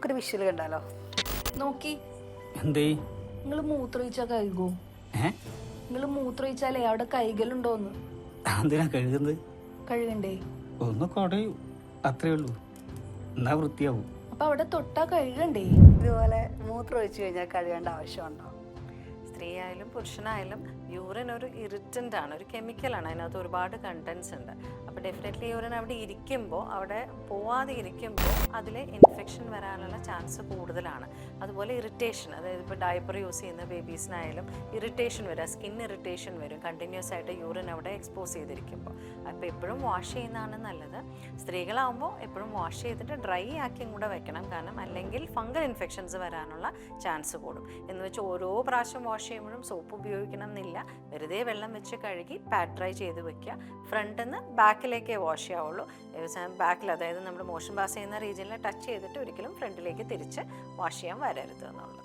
നമുക്കൊരു വിഷ്വൽ കണ്ടാലോ? നോക്കി. എന്തേ? നിങ്ങൾ മൂത്രമൊഴിച്ചാൽ കഴുകൂ? നിങ്ങൾ മൂത്രമൊഴിച്ചാലേ അവിടെ കൈകലുണ്ടോന്ന്? എന്തിനാ കഴുകുന്നത്? കഴുകണ്ടേ. ഒന്ന് കൊടയും. അത്രേ ഉള്ളൂ. എന്നാ വൃത്തിയാവും. അപ്പൊ അവിടെ തൊട്ടാ കഴുകണ്ടേ? ഇതുപോലെ മൂത്രം ഒഴിച്ചു കഴിഞ്ഞാൽ കഴുകേണ്ട ആവശ്യമുണ്ടോ? സ്ത്രീ ആയാലും പുരുഷനായാലും യൂറിൻ ഒരു ഇറിറ്റന്റ് ആണ് ഒരു കെമിക്കലാണ് അതിനകത്ത് ഒരുപാട് കണ്ടൻസ് ഉണ്ട്. അപ്പോൾ ഡെഫിനറ്റ്ലി യൂറിൻ അവിടെ ഇരിക്കുമ്പോൾ അവിടെ പോവാതെ ഇരിക്കുമ്പോൾ അതിൽ ഇൻഫെക്ഷൻ വരാനുള്ള ചാൻസ് കൂടുതലാണ്. അതുപോലെ ഇറിറ്റേഷൻ അതായത് ഇപ്പോൾ ഡയപ്പർ യൂസ് ചെയ്യുന്ന ബേബീസിനായാലും ഇറിറ്റേഷൻ വരും സ്കിൻ ഇറിറ്റേഷൻ വരും കണ്ടിന്യൂസ് ആയിട്ട് യൂറിൻ അവിടെ എക്സ്പോസ് ചെയ്തിരിക്കുമ്പോൾ അപ്പോൾ എപ്പോഴും വാഷ് ചെയ്യുന്നതാണ് നല്ലത്. സ്ത്രീകളാകുമ്പോൾ എപ്പോഴും വാഷ് ചെയ്തിട്ട് ഡ്രൈ ആക്കിയും കൂടെ വെക്കണം. കാരണം അല്ലെങ്കിൽ ഫംഗൽ ഇൻഫെക്ഷൻസ് വരാനുള്ള ചാൻസ് കൂടും. എന്ന് വെച്ച് ഓരോ പ്രാവശ്യം വാഷ് ചെയ്യുമ്പോഴും സോപ്പ് ഉപയോഗിക്കണം എന്നില്ല വെറുതെ വെള്ളം വെച്ച് കഴുകി പാറ്റ് ഡ്രൈ ചെയ്ത് വെക്കുക. ഫ്രണ്ടിൽ നിന്ന് ബാക്കിലേക്കേ വാഷ് ചെയ്യാവുള്ളൂ. ബാക്കിൽ അതായത് നമ്മൾ മോഷൻ പാസ് ചെയ്യുന്ന റീജിയനിൽ ടച്ച് ചെയ്തിട്ട് ഒരിക്കലും ഫ്രണ്ടിലേക്ക് തിരിച്ച് വാഷ് ചെയ്യാൻ വരരുത് എന്നുള്ളത്.